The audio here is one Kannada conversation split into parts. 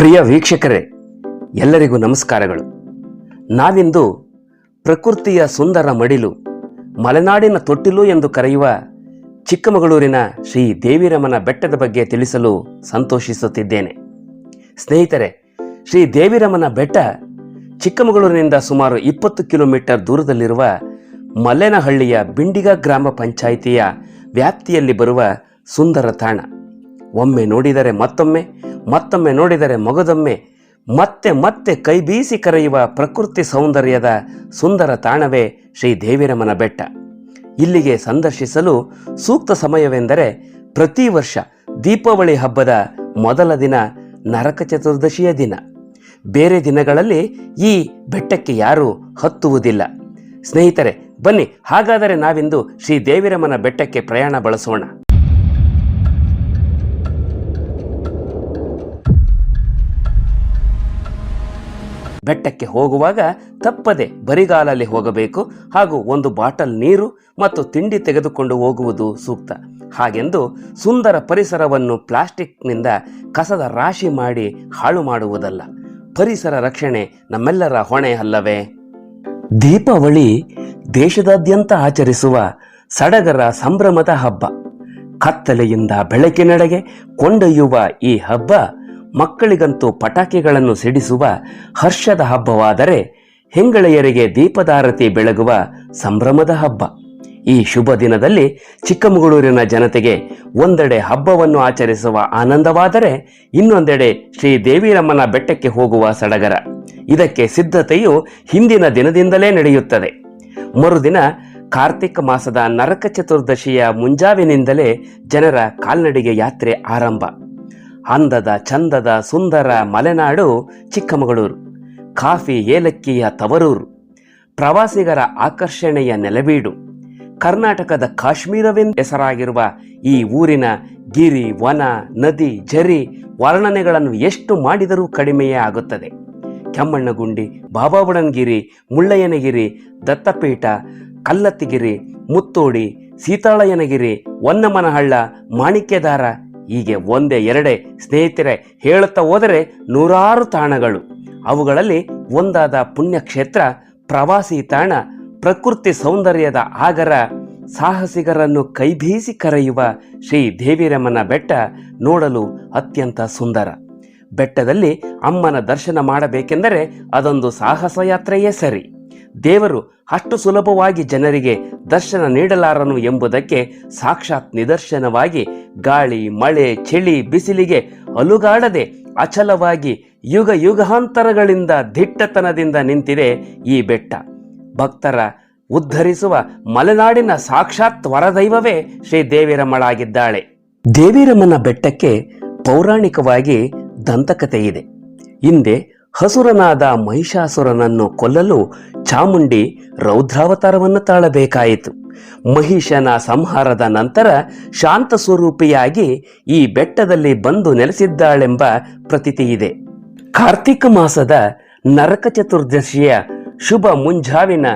ಪ್ರಿಯ ವೀಕ್ಷಕರೇ, ಎಲ್ಲರಿಗೂ ನಮಸ್ಕಾರಗಳು. ನಾವಿಂದು ಪ್ರಕೃತಿಯ ಸುಂದರ ಮಡಿಲು, ಮಲೆನಾಡಿನ ತೊಟ್ಟಿಲು ಎಂದು ಕರೆಯುವ ಚಿಕ್ಕಮಗಳೂರಿನ ಶ್ರೀ ದೇವಿರಮನ ಬೆಟ್ಟದ ಬಗ್ಗೆ ತಿಳಿಸಲು ಸಂತೋಷಿಸುತ್ತಿದ್ದೇನೆ. ಸ್ನೇಹಿತರೆ, ಶ್ರೀ ದೇವಿರಮನ ಬೆಟ್ಟ ಚಿಕ್ಕಮಗಳೂರಿನಿಂದ ಸುಮಾರು ಇಪ್ಪತ್ತು ಕಿಲೋಮೀಟರ್ ದೂರದಲ್ಲಿರುವ ಮಲ್ಲೇನಹಳ್ಳಿಯ ಬಿಂಡಿಗ ಗ್ರಾಮ ಪಂಚಾಯಿತಿಯ ವ್ಯಾಪ್ತಿಯಲ್ಲಿ ಬರುವ ಸುಂದರ ತಾಣ. ಒಮ್ಮೆ ನೋಡಿದರೆ ಮತ್ತೊಮ್ಮೆ ಮತ್ತೊಮ್ಮೆ ನೋಡಿದರೆ ಮಗದೊಮ್ಮೆ. ಮತ್ತೆ ಮತ್ತೆ ಕೈ ಬೀಸಿ ಕರೆಯುವ ಪ್ರಕೃತಿ ಸೌಂದರ್ಯದ ಸುಂದರ ತಾಣವೇ ಶ್ರೀ ದೇವಿರಮನ ಬೆಟ್ಟ. ಇಲ್ಲಿಗೆ ಸಂದರ್ಶಿಸಲು ಸೂಕ್ತ ಸಮಯವೆಂದರೆ ಪ್ರತಿ ವರ್ಷ ದೀಪಾವಳಿ ಹಬ್ಬದ ಮೊದಲ ದಿನ ನರಕ ಚತುರ್ದಶಿಯ ದಿನ. ಬೇರೆ ದಿನಗಳಲ್ಲಿ ಈ ಬೆಟ್ಟಕ್ಕೆ ಯಾರೂ ಹತ್ತುವುದಿಲ್ಲ. ಸ್ನೇಹಿತರೆ, ಬನ್ನಿ, ಹಾಗಾದರೆ ನಾವಿಂದು ಶ್ರೀ ದೇವಿರಮನ ಬೆಟ್ಟಕ್ಕೆ ಪ್ರಯಾಣ ಬಳಸೋಣ. ಬೆಟ್ಟಕ್ಕೆ ಹೋಗುವಾಗ ತಪ್ಪದೆ ಬರಿಗಾಲಲ್ಲಿ ಹೋಗಬೇಕು ಹಾಗೂ ಒಂದು ಬಾಟಲ್ ನೀರು ಮತ್ತು ತಿಂಡಿ ತೆಗೆದುಕೊಂಡು ಹೋಗುವುದು ಸೂಕ್ತ. ಹಾಗೆಂದು ಸುಂದರ ಪರಿಸರವನ್ನು ಪ್ಲಾಸ್ಟಿಕ್ನಿಂದ ಕಸದ ರಾಶಿ ಮಾಡಿ ಹಾಳು ಮಾಡುವುದಲ್ಲ. ಪರಿಸರ ರಕ್ಷಣೆ ನಮ್ಮೆಲ್ಲರ ಹೊಣೆ ಅಲ್ಲವೇ? ದೀಪಾವಳಿ ದೇಶದಾದ್ಯಂತ ಆಚರಿಸುವ ಸಡಗರ ಸಂಭ್ರಮದ ಹಬ್ಬ. ಕತ್ತಲೆಯಿಂದ ಬೆಳಕಿನೆಡೆಗೆ ಕೊಂಡೊಯ್ಯುವ ಈ ಹಬ್ಬ ಮಕ್ಕಳಿಗಂತೂ ಪಟಾಕಿಗಳನ್ನು ಸಿಡಿಸುವ ಹರ್ಷದ ಹಬ್ಬವಾದರೆ ಹೆಂಗಳೆಯರಿಗೆ ದೀಪದಾರತಿ ಬೆಳಗುವ ಸಂಭ್ರಮದ ಹಬ್ಬ. ಈ ಶುಭ ದಿನದಲ್ಲಿ ಚಿಕ್ಕಮಗಳೂರಿನ ಜನತೆಗೆ ಒಂದೆಡೆ ಹಬ್ಬವನ್ನು ಆಚರಿಸುವ ಆನಂದವಾದರೆ ಇನ್ನೊಂದೆಡೆ ಶ್ರೀ ದೇವಿರಮ್ಮನ ಬೆಟ್ಟಕ್ಕೆ ಹೋಗುವ ಸಡಗರ. ಇದಕ್ಕೆ ಸಿದ್ಧತೆಯು ಹಿಂದಿನ ದಿನದಿಂದಲೇ ನಡೆಯುತ್ತದೆ. ಮರುದಿನ ಕಾರ್ತಿಕ ಮಾಸದ ನರಕ ಚತುರ್ದಶಿಯ ಮುಂಜಾವಿನಿಂದಲೇ ಜನರ ಕಾಲ್ನಡಿಗೆ ಯಾತ್ರೆ ಆರಂಭ. ಅಂದದ, ಚಂದದ, ಸುಂದರ ಮಲೆನಾಡು ಚಿಕ್ಕಮಗಳೂರು. ಕಾಫಿ ಏಲಕ್ಕಿಯ ತವರೂರು. ಪ್ರವಾಸಿಗರ ಆಕರ್ಷಣೆಯ ನೆಲೆಬೀಡು. ಕರ್ನಾಟಕದ ಕಾಶ್ಮೀರವೆಂದು ಹೆಸರಾಗಿರುವ ಈ ಊರಿನ ಗಿರಿ, ವನ, ನದಿ, ಝರಿ ವರ್ಣನೆಗಳನ್ನು ಎಷ್ಟು ಮಾಡಿದರೂ ಕಡಿಮೆಯೇ ಆಗುತ್ತದೆ. ಕೆಮ್ಮಣ್ಣಗುಂಡಿ, ಬಾಬಾಬುಡನ್ಗಿರಿ, ಮುಳ್ಳಯ್ಯನಗಿರಿ, ದತ್ತಪೀಠ, ಕಲ್ಲತ್ತಿಗಿರಿ, ಮುತ್ತೋಡಿ, ಸೀತಾಳಯ್ಯನಗಿರಿ, ಹೊನ್ನಮನಹಳ್ಳ ಮಾಣಿಕ್ಯದಾರ ಹೀಗೆ ಒಂದೇ ಎರಡೇ ಸ್ನೇಹಿತರೆ ಹೇಳುತ್ತಾ ಹೋದರೆ ನೂರಾರು ತಾಣಗಳು. ಅವುಗಳಲ್ಲಿ ಒಂದಾದ ಪುಣ್ಯಕ್ಷೇತ್ರ, ಪ್ರವಾಸಿ ತಾಣ, ಪ್ರಕೃತಿ ಸೌಂದರ್ಯದ ಆಗರ, ಸಾಹಸಿಗರನ್ನು ಕೈಬೀಸಿ ಕರೆಯುವ ಶ್ರೀ ದೇವಿರಮ್ಮನ ಬೆಟ್ಟ ನೋಡಲು ಅತ್ಯಂತ ಸುಂದರ. ಬೆಟ್ಟದಲ್ಲಿ ಅಮ್ಮನ ದರ್ಶನ ಮಾಡಬೇಕೆಂದರೆ ಅದೊಂದು ಸಾಹಸ ಯಾತ್ರೆಯೇ ಸರಿ. ದೇವರು ಅಷ್ಟು ಸುಲಭವಾಗಿ ಜನರಿಗೆ ದರ್ಶನ ನೀಡಲಾರನು ಎಂಬುದಕ್ಕೆ ಸಾಕ್ಷಾತ್ ನಿದರ್ಶನವಾಗಿ ಗಾಳಿ, ಮಳೆ, ಚಳಿ, ಬಿಸಿಲಿಗೆ ಅಲುಗಾಡದೆ ಅಚಲವಾಗಿ ಯುಗ ಯುಗಾಂತರಗಳಿಂದ ದಿಟ್ಟತನದಿಂದ ನಿಂತಿದೆ ಈ ಬೆಟ್ಟ. ಭಕ್ತರ ಉದ್ಧರಿಸುವ ಮಲೆನಾಡಿನ ಸಾಕ್ಷಾತ್ ವರದೈವವೇ ಶ್ರೀ ದೇವಿರಮ್ಮಳಾಗಿದ್ದಾಳೆ. ದೇವಿರಮ್ಮನ ಬೆಟ್ಟಕ್ಕೆ ಪೌರಾಣಿಕವಾಗಿ ದಂತಕಥೆ ಹಿಂದೆ ಹಸುರನಾದ ಮಹಿಷಾಸುರನನ್ನು ಕೊಲ್ಲಲು ಚಾಮುಂಡಿ ರೌದ್ರಾವತಾರವನ್ನು ತಾಳಬೇಕಾಯಿತು. ಮಹಿಷನ ಸಂಹಾರದ ನಂತರ ಶಾಂತ ಸ್ವರೂಪಿಯಾಗಿ ಈ ಬೆಟ್ಟದಲ್ಲಿ ಬಂದು ನೆಲೆಸಿದ್ದಾಳೆಂಬ ಪ್ರತೀತಿ ಇದೆ. ಕಾರ್ತಿಕ ಮಾಸದ ನರಕ ಚತುರ್ದಶಿಯ ಶುಭ ಮುಂಜಾವಿನ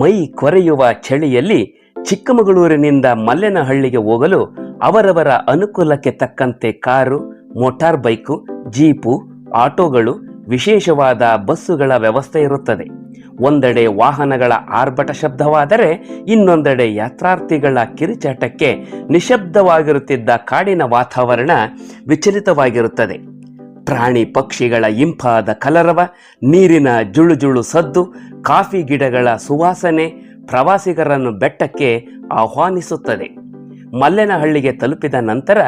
ಮೈ ಕೊರೆಯುವ ಚಳಿಯಲ್ಲಿ ಚಿಕ್ಕಮಗಳೂರಿನಿಂದ ಮಲ್ಲೆನಹಳ್ಳಿಗೆ ಹೋಗಲು ಅವರವರ ಅನುಕೂಲಕ್ಕೆ ತಕ್ಕಂತೆ ಕಾರು, ಮೋಟಾರ್ ಬೈಕು, ಜೀಪು, ಆಟೋಗಳು ವಿಶೇಷವಾದ ಬಸ್ಸುಗಳ ವ್ಯವಸ್ಥೆ ಇರುತ್ತದೆ. ಒಂದೆಡೆ ವಾಹನಗಳ ಆರ್ಭಟ ಶಬ್ದವಾದರೆ ಇನ್ನೊಂದೆಡೆ ಯಾತ್ರಾರ್ಥಿಗಳ ಕಿರಿಚಾಟಕ್ಕೆ ನಿಶಬ್ದವಾಗಿರುತ್ತಿದ್ದ ಕಾಡಿನ ವಾತಾವರಣ ವಿಚಲಿತವಾಗಿರುತ್ತದೆ. ಪ್ರಾಣಿ ಪಕ್ಷಿಗಳ ಇಂಪಾದ ಕಲರವ, ನೀರಿನ ಜುಳುಜುಳು ಸದ್ದು, ಕಾಫಿ ಗಿಡಗಳ ಸುವಾಸನೆ ಪ್ರವಾಸಿಗರನ್ನು ಬೆಟ್ಟಕ್ಕೆ ಆಹ್ವಾನಿಸುತ್ತದೆ. ಮಲ್ಲೆನಹಳ್ಳಿಗೆ ತಲುಪಿದ ನಂತರ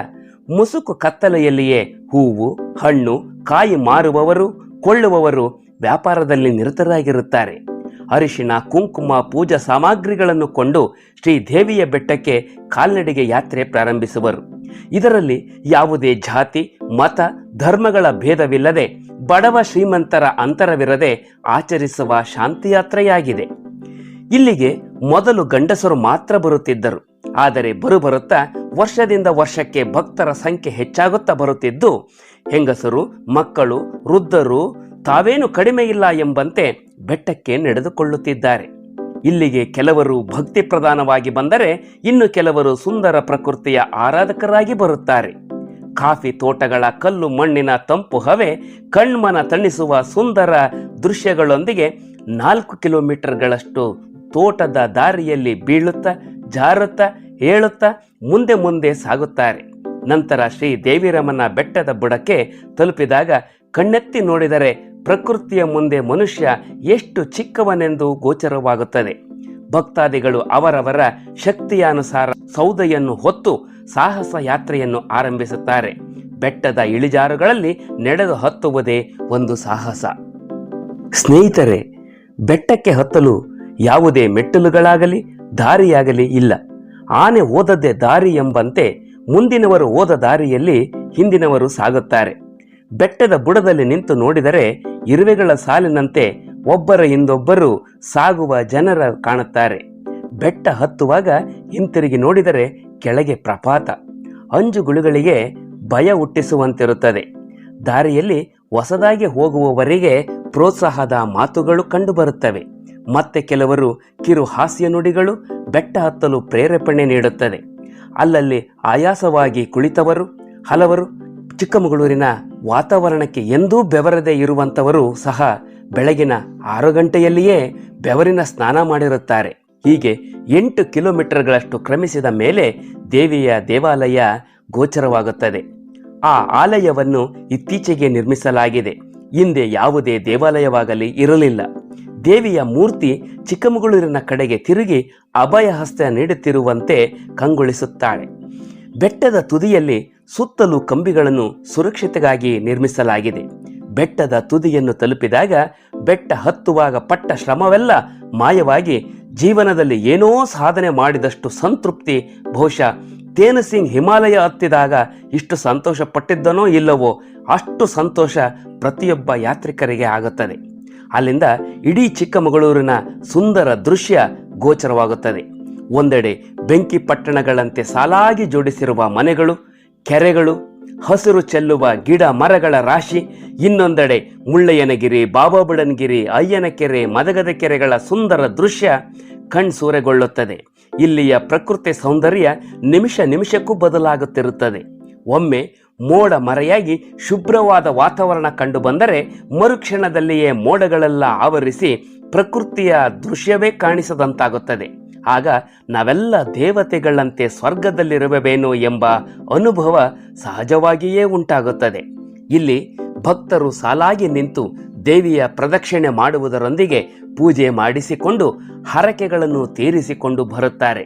ಮುಸುಕು ಕತ್ತಲೆಯಲ್ಲಿಯೇ ಹೂವು, ಹಣ್ಣು, ಕಾಯಿ ಮಾರುವವರು ಕೊಳ್ಳುವವರು ವ್ಯಾಪಾರದಲ್ಲಿ ನಿರತರಾಗಿರುತ್ತಾರೆ. ಅರಿಶಿನ, ಕುಂಕುಮ, ಪೂಜಾ ಸಾಮಗ್ರಿಗಳನ್ನು ಕೊಂಡು ಶ್ರೀ ದೇವಿಯ ಬೆಟ್ಟಕ್ಕೆ ಕಾಲ್ನಡಿಗೆ ಯಾತ್ರೆ ಪ್ರಾರಂಭಿಸುವರು. ಇದರಲ್ಲಿ ಯಾವುದೇ ಜಾತಿ, ಮತ, ಧರ್ಮಗಳ ಭೇದವಿಲ್ಲದೆ ಬಡವ ಶ್ರೀಮಂತರ ಅಂತರವಿರದೆ ಆಚರಿಸುವ ಶಾಂತಿಯಾತ್ರೆಯಾಗಿದೆ. ಇಲ್ಲಿಗೆ ಮೊದಲು ಗಂಡಸರು ಮಾತ್ರ ಬರುತ್ತಿದ್ದರು. ಆದರೆ ಬರುಬರುತ್ತಾ ವರ್ಷದಿಂದ ವರ್ಷಕ್ಕೆ ಭಕ್ತರ ಸಂಖ್ಯೆ ಹೆಚ್ಚಾಗುತ್ತಾ ಬರುತ್ತಿದ್ದು ಹೆಂಗಸರು, ಮಕ್ಕಳು, ವೃದ್ಧರು ತಾವೇನು ಕಡಿಮೆ ಇಲ್ಲ ಎಂಬಂತೆ ಬೆಟ್ಟಕ್ಕೆ ನಡೆದುಕೊಳ್ಳುತ್ತಿದ್ದಾರೆ. ಇಲ್ಲಿಗೆ ಕೆಲವರು ಭಕ್ತಿ ಪ್ರಧಾನವಾಗಿ ಬಂದರೆ ಇನ್ನು ಕೆಲವರು ಸುಂದರ ಪ್ರಕೃತಿಯ ಆರಾಧಕರಾಗಿ ಬರುತ್ತಾರೆ. ಕಾಫಿ ತೋಟಗಳ ಕಲ್ಲು ಮಣ್ಣಿನ ತಂಪು ಹವೆ, ಕಣ್ಮನ ತಣಿಸುವ ಸುಂದರ ದೃಶ್ಯಗಳೊಂದಿಗೆ ನಾಲ್ಕು ಕಿಲೋಮೀಟರ್ಗಳಷ್ಟು ತೋಟದ ದಾರಿಯಲ್ಲಿ ಬೀಳುತ್ತಾ, ಜಾರುತ್ತಾ, ಏಳುತ್ತಾ, ಮುಂದೆ ಮುಂದೆ ಸಾಗುತ್ತಾರೆ. ನಂತರ ಶ್ರೀ ದೇವಿರಮನ ಬೆಟ್ಟದ ಬುಡಕ್ಕೆ ತಲುಪಿದಾಗ ಕಣ್ಣೆತ್ತಿ ನೋಡಿದರೆ ಪ್ರಕೃತಿಯ ಮುಂದೆ ಮನುಷ್ಯ ಎಷ್ಟು ಚಿಕ್ಕವನೆಂದು ಗೋಚರವಾಗುತ್ತದೆ. ಭಕ್ತಾದಿಗಳು ಅವರವರ ಶಕ್ತಿಯಾನುಸಾರ ಸೌದೆಯನ್ನು ಹೊತ್ತು ಸಾಹಸ ಯಾತ್ರೆಯನ್ನು ಆರಂಭಿಸುತ್ತಾರೆ. ಬೆಟ್ಟದ ಇಳಿಜಾರುಗಳಲ್ಲಿ ನಡೆದು ಹತ್ತುವುದೇ ಒಂದು ಸಾಹಸ. ಸ್ನೇಹಿತರೆ, ಬೆಟ್ಟಕ್ಕೆ ಹತ್ತಲು ಯಾವುದೇ ಮೆಟ್ಟಿಲುಗಳಾಗಲಿ, ದಾರಿಯಾಗಲಿ ಇಲ್ಲ. ಆನೆ ಓದದೆ ದಾರಿ ಎಂಬಂತೆ ಮುಂದಿನವರು ಹೋದ ದಾರಿಯಲ್ಲಿ ಹಿಂದಿನವರು ಸಾಗುತ್ತಾರೆ. ಬೆಟ್ಟದ ಬುಡದಲ್ಲಿ ನಿಂತು ನೋಡಿದರೆ ಇರುವೆಗಳ ಸಾಲಿನಂತೆ ಒಬ್ಬರ ಹಿಂದೊಬ್ಬರು ಸಾಗುವ ಜನರ ಕಾಣುತ್ತಾರೆ. ಬೆಟ್ಟ ಹತ್ತುವಾಗ ಹಿಂತಿರುಗಿ ನೋಡಿದರೆ ಕೆಳಗೆ ಪ್ರಪಾತ. ಅಂಜುಗುಳುಗಳಿಗೆ ಭಯ ಹುಟ್ಟಿಸುವಂತಿರುತ್ತದೆ. ದಾರಿಯಲ್ಲಿ ಹೊಸದಾಗಿ ಹೋಗುವವರಿಗೆ ಪ್ರೋತ್ಸಾಹದ ಮಾತುಗಳು ಕಂಡುಬರುತ್ತವೆ. ಮತ್ತೆ ಕೆಲವರು ಕಿರು ಹಾಸ್ಯ ನುಡಿಗಳು ಬೆಟ್ಟ ಹತ್ತಲು ಪ್ರೇರೇಪಣೆ ನೀಡುತ್ತದೆ. ಅಲ್ಲಲ್ಲಿ ಆಯಾಸವಾಗಿ ಕುಳಿತವರು, ಹಲವರು ಚಿಕ್ಕಮಗಳೂರಿನ ವಾತಾವರಣಕ್ಕೆ ಎಂದೂ ಬೆವರದೆ ಇರುವಂತವರು ಸಹ ಬೆಳಗಿನ ಆರು ಗಂಟೆಯಲ್ಲಿಯೇ ಬೆವರಿನ ಸ್ನಾನ ಮಾಡಿರುತ್ತಾರೆ. ಹೀಗೆ ಎಂಟು ಕಿಲೋಮೀಟರ್ಗಳಷ್ಟು ಕ್ರಮಿಸಿದ ಮೇಲೆ ದೇವಿಯ ದೇವಾಲಯ ಗೋಚರವಾಗುತ್ತದೆ. ಆ ಆಲಯವನ್ನು ಇತ್ತೀಚೆಗೆ ನಿರ್ಮಿಸಲಾಗಿದೆ. ಹಿಂದೆ ಯಾವುದೇ ದೇವಾಲಯವಾಗಲಿ ಇರಲಿಲ್ಲ. ದೇವಿಯ ಮೂರ್ತಿ ಚಿಕ್ಕಮಗಳೂರಿನ ಕಡೆಗೆ ತಿರುಗಿ ಅಭಯ ಹಸ್ತ ನೀಡುತ್ತಿರುವಂತೆ ಕಂಗೊಳಿಸುತ್ತಾಳೆ. ಬೆಟ್ಟದ ತುದಿಯಲ್ಲಿ ಸುತ್ತಲೂ ಕಂಬಿಗಳನ್ನು ಸುರಕ್ಷತೆಗಾಗಿ ನಿರ್ಮಿಸಲಾಗಿದೆ. ಬೆಟ್ಟದ ತುದಿಯನ್ನು ತಲುಪಿದಾಗ ಬೆಟ್ಟ ಹತ್ತುವಾಗ ಪಟ್ಟ ಶ್ರಮವೆಲ್ಲ ಮಾಯವಾಗಿ ಜೀವನದಲ್ಲಿ ಏನೋ ಸಾಧನೆ ಮಾಡಿದಷ್ಟು ಸಂತೃಪ್ತಿ, ಬಹುಶಃ ತೇನಸಿಂಗ್ ಹಿಮಾಲಯ ಹತ್ತಿದಾಗ ಇಷ್ಟು ಸಂತೋಷ ಪಟ್ಟಿದ್ದನೋ ಇಲ್ಲವೋ ಅಷ್ಟು ಸಂತೋಷ ಪ್ರತಿಯೊಬ್ಬ ಯಾತ್ರಿಕರಿಗೆ ಆಗುತ್ತದೆ. ಅಲ್ಲಿಂದ ಇಡೀ ಚಿಕ್ಕಮಗಳೂರಿನ ಸುಂದರ ದೃಶ್ಯ ಗೋಚರವಾಗುತ್ತದೆ. ಒಂದೆಡೆ ಬೆಂಕಿ ಪಟ್ಟಣಗಳಂತೆ ಸಾಲಾಗಿ ಜೋಡಿಸಿರುವ ಮನೆಗಳು, ಕೆರೆಗಳು, ಹಸಿರು ಚೆಲ್ಲುವ ಗಿಡ ಮರಗಳ ರಾಶಿ, ಇನ್ನೊಂದೆಡೆ ಮುಳ್ಳಯ್ಯನಗಿರಿ, ಬಾಬಾಬುಡನ್ಗಿರಿ, ಅಯ್ಯನಕೆರೆ, ಮದಗದ ಕೆರೆಗಳ ಸುಂದರ ದೃಶ್ಯ ಕಣ್ಸೂರೆಗೊಳ್ಳುತ್ತದೆ ಇಲ್ಲಿಯ ಪ್ರಕೃತಿ ಸೌಂದರ್ಯ ನಿಮಿಷ ನಿಮಿಷಕ್ಕೂ ಬದಲಾಗುತ್ತಿರುತ್ತದೆ. ಒಮ್ಮೆ ಮೋಡ ಮರೆಯಾಗಿ ಶುಭ್ರವಾದ ವಾತಾವರಣ ಕಂಡುಬಂದರೆ ಮರುಕ್ಷಣದಲ್ಲಿಯೇ ಮೋಡಗಳೆಲ್ಲ ಆವರಿಸಿ ಪ್ರಕೃತಿಯ ದೃಶ್ಯವೇ ಕಾಣಿಸದಂತಾಗುತ್ತದೆ. ಆಗ ನಾವೆಲ್ಲ ದೇವತೆಗಳಂತೆ ಸ್ವರ್ಗದಲ್ಲಿರುವೆವೇನೋ ಎಂಬ ಅನುಭವ ಸಹಜವಾಗಿಯೇ ಉಂಟಾಗುತ್ತದೆ. ಇಲ್ಲಿ ಭಕ್ತರು ಸಾಲಾಗಿ ನಿಂತು ದೇವಿಯ ಪ್ರದಕ್ಷಿಣೆ ಮಾಡುವುದರೊಂದಿಗೆ ಪೂಜೆ ಮಾಡಿಸಿಕೊಂಡು ಹರಕೆಗಳನ್ನು ತೀರಿಸಿಕೊಂಡು ಬರುತ್ತಾರೆ.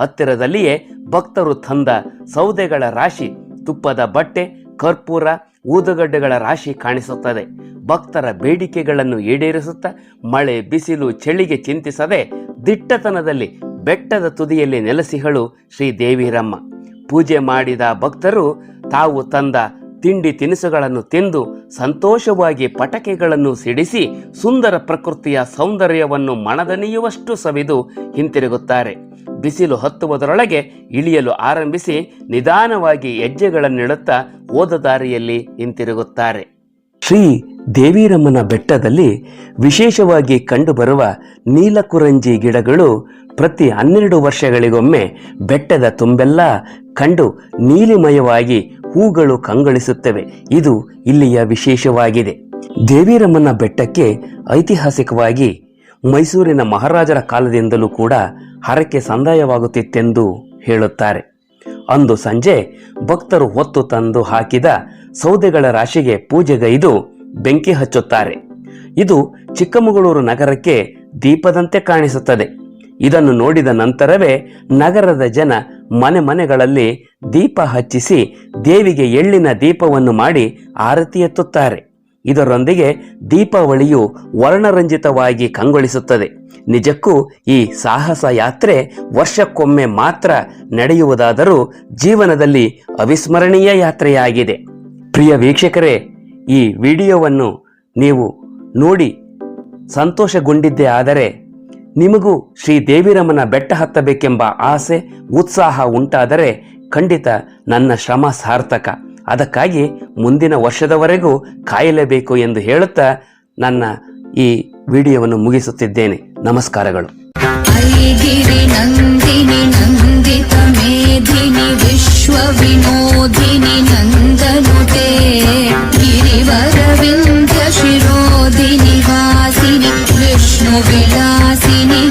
ಹತ್ತಿರದಲ್ಲಿಯೇ ಭಕ್ತರು ತಂದ ಸೌದೆಗಳ ರಾಶಿ ತುಪ್ಪದ ಬಟ್ಟೆ, ಕರ್ಪೂರ, ಊದುಗಡ್ಡೆಗಳ ರಾಶಿ ಕಾಣಿಸುತ್ತದೆ. ಭಕ್ತರ ಬೇಡಿಕೆಗಳನ್ನು ಈಡೇರಿಸುತ್ತಾ, ಮಳೆ, ಬಿಸಿಲು, ಚಳಿಗೆ ಚಿಂತಿಸದೆ, ದಿಟ್ಟತನದಲ್ಲಿ ಬೆಟ್ಟದ ತುದಿಯಲ್ಲಿ ನೆಲೆಸಿಹಳು ಶ್ರೀ ದೇವಿರಮ್ಮ. ಪೂಜೆ ಮಾಡಿದ ಭಕ್ತರು ತಾವು ತಂದ ತಿಂಡಿ ತಿನಿಸುಗಳನ್ನು ತಿಂದು, ಸಂತೋಷವಾಗಿ ಪಟಕೆಗಳನ್ನು ಸಿಡಿಸಿ, ಸುಂದರ ಪ್ರಕೃತಿಯ ಸೌಂದರ್ಯವನ್ನು ಮನದನಿಯುವಷ್ಟು ಸವಿದು ಹಿಂತಿರುಗುತ್ತಾರೆ. ಬಿಸಿಲು ಹತ್ತುವುದರೊಳಗೆ ಇಳಿಯಲು ಆರಂಭಿಸಿ ನಿಧಾನವಾಗಿ ಹೆಜ್ಜೆಗಳನ್ನಿಡುತ್ತಾ ಓದ ದಾರಿಯಲ್ಲಿ ಹಿಂತಿರುಗುತ್ತಾರೆ ಶ್ರೀ ದೇವಿರಮ್ಮನ ಬೆಟ್ಟದಲ್ಲಿ ವಿಶೇಷವಾಗಿ ಕಂಡುಬರುವ ನೀಲಕುರಂಜಿ ಗಿಡಗಳು ಪ್ರತಿ ಹನ್ನೆರಡು ವರ್ಷಗಳಿಗೊಮ್ಮೆ ಬೆಟ್ಟದ ತುಂಬೆಲ್ಲ ಕಂಡು ನೀಲಿಮಯವಾಗಿ ಹೂಗಳು ಕಂಗೊಳಿಸುತ್ತವೆ. ಇದು ಇಲ್ಲಿಯ ವಿಶೇಷವಾಗಿದೆ. ದೇವಿರಮ್ಮನ ಬೆಟ್ಟಕ್ಕೆ ಐತಿಹಾಸಿಕವಾಗಿ ಮೈಸೂರಿನ ಮಹಾರಾಜರ ಕಾಲದಿಂದಲೂ ಕೂಡ ಹರಕೆ ಸಂದಾಯವಾಗುತ್ತಿತ್ತೆಂದು ಹೇಳುತ್ತಾರೆ. ಅಂದು ಸಂಜೆ ಭಕ್ತರು ಹೊತ್ತು ತಂದು ಹಾಕಿದ ಸೌದೆಗಳ ರಾಶಿಗೆ ಪೂಜೆಗೈದು ಬೆಂಕಿ ಹಚ್ಚುತ್ತಾರೆ. ಇದು ಚಿಕ್ಕಮಗಳೂರು ನಗರಕ್ಕೆ ದೀಪದಂತೆ ಕಾಣಿಸುತ್ತದೆ. ಇದನ್ನು ನೋಡಿದ ನಂತರವೇ ನಗರದ ಜನ ಮನೆ ಮನೆಗಳಲ್ಲಿ ದೀಪ ಹಚ್ಚಿಸಿ ದೇವಿಗೆ ಎಳ್ಳಿನ ದೀಪವನ್ನು ಮಾಡಿ ಆರತಿ ಎತ್ತುತ್ತಾರೆ. ಇದರೊಂದಿಗೆ ದೀಪಾವಳಿಯು ವರ್ಣರಂಜಿತವಾಗಿ ಕಂಗೊಳಿಸುತ್ತದೆ. ನಿಜಕ್ಕೂ ಈ ಸಾಹಸ ಯಾತ್ರೆ ವರ್ಷಕ್ಕೊಮ್ಮೆ ಮಾತ್ರ ನಡೆಯುವುದಾದರೂ ಜೀವನದಲ್ಲಿ ಅವಿಸ್ಮರಣೀಯ ಯಾತ್ರೆಯಾಗಿದೆ. ಪ್ರಿಯ ವೀಕ್ಷಕರೇ, ಈ ವಿಡಿಯೋವನ್ನು ನೀವು ನೋಡಿ ಸಂತೋಷಗೊಂಡಿದ್ದೇ ಆದರೆ ನಿಮಗೂ ಶ್ರೀ ದೇವಿರಮ್ಮನ ಬೆಟ್ಟ ಹತ್ತಬೇಕೆಂಬ ಆಸೆ, ಉತ್ಸಾಹ ಉಂಟಾದರೆ ಖಂಡಿತ ನನ್ನ ಶ್ರಮ ಸಾರ್ಥಕ. ಅದಕ್ಕಾಗಿ ಮುಂದಿನ ವರ್ಷದವರೆಗೂ ಕಾಯಲೇಬೇಕು ಎಂದು ಹೇಳುತ್ತಾ ನನ್ನ ಈ ವಿಡಿಯೋವನ್ನು ಮುಗಿಸುತ್ತಿದ್ದೇನೆ. ನಮಸ್ಕಾರಗಳು. ವಿಶ್ವ ವಿಷ್ಣು ವಿಲಾಸಿನಿ